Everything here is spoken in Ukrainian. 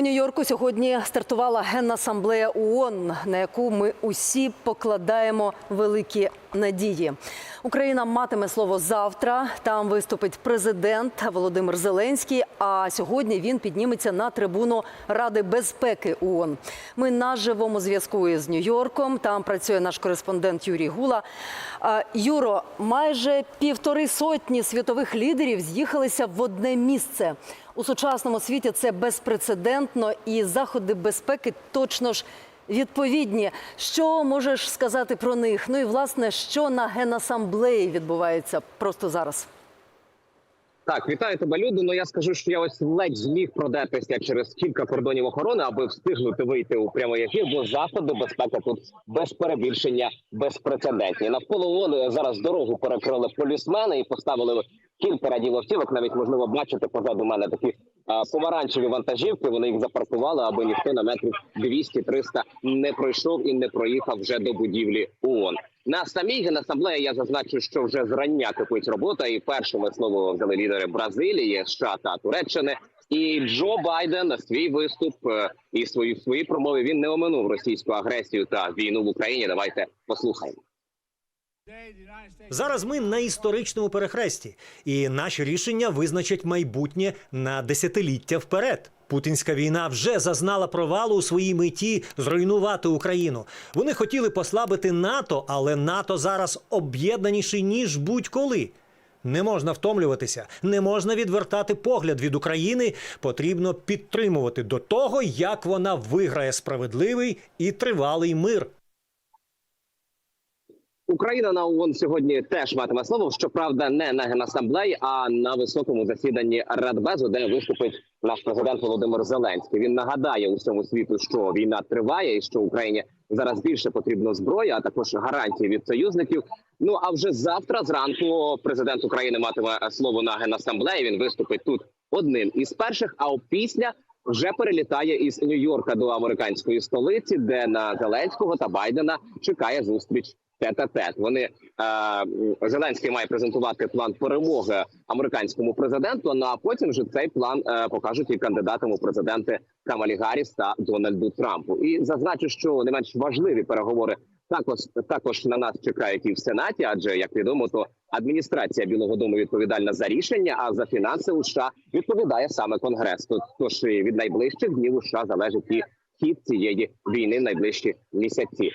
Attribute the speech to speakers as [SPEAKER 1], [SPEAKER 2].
[SPEAKER 1] Нью-Йорку сьогодні стартувала генасамблея ООН, на яку ми усі покладаємо великі надії. Україна матиме слово завтра. Там виступить президент Володимир Зеленський. А сьогодні він підніметься на трибуну Ради безпеки ООН. Ми на живому зв'язку із Нью-Йорком. Там працює наш кореспондент Юрій Гула. Юро, майже півтори сотні світових лідерів з'їхалися в одне місце. У сучасному світі це безпрецедентно, і заходи безпеки точно ж відповідні. Що можеш сказати про них? Ну і власне, що на генасамблеї відбувається просто зараз?
[SPEAKER 2] Так, вітаю тебе, люди. Ну я скажу, що я ось ледь зміг продертися через кілька кордонів охорони, аби встигнути вийти у прямий ефір, бо заходи безпеки тут без перебільшення безпрецедентні. Навколо ООН зараз дорогу перекрили полісмени і поставили кілька радів. Навіть можливо бачити позаду мене такі помаранчеві вантажівки. Вони їх запаркували, аби ніхто на метрів 200-300 не пройшов і не проїхав вже до будівлі ООН. На самій генасамблеї я зазначу, що вже зрання кипить робота, і першими слово взяли лідери Бразилії, США та Туреччини. І Джо Байден свій виступ е, і свої свої промови він не оминув російську агресію та війну в Україні. Давайте послухаємо.
[SPEAKER 3] Зараз ми на історичному перехресті, і наші рішення визначать майбутнє на десятиліття вперед. Путінська війна вже зазнала провалу у своїй меті зруйнувати Україну. Вони хотіли послабити НАТО, але НАТО зараз об'єднаніший ніж будь-коли. Не можна втомлюватися, не можна відвертати погляд від України. Потрібно підтримувати до того, як вона виграє справедливий і тривалий мир.
[SPEAKER 2] Україна на ООН сьогодні теж матиме слово. Щоправда, не на генасамблеї, а на високому засіданні Радбезу, де виступить наш президент Володимир Зеленський. Він нагадає усьому світу, що війна триває, і що Україні зараз більше потрібно зброї, а також гарантії від союзників. Ну а вже завтра зранку президент України матиме слово на генасамблеї. Він виступить тут одним із перших. А опісля вже перелітає із Нью-Йорка до американської столиці, де на Зеленського та Байдена чекає зустріч тет-а-тет. Вони е, Зеленський має презентувати план перемоги американському президенту. Ну а потім вже цей план е, покажуть і кандидатам у президенти Камалі Гарріс та Дональду Трампу. І зазначу, що не менш важливі переговори також також на нас чекають і в сенаті, адже як відомо, то адміністрація Білого Дому відповідальна за рішення, а за фінанси у США відповідає саме конгрес. Тож- від найближчих днів у США залежить і хід цієї війни в найближчі місяці.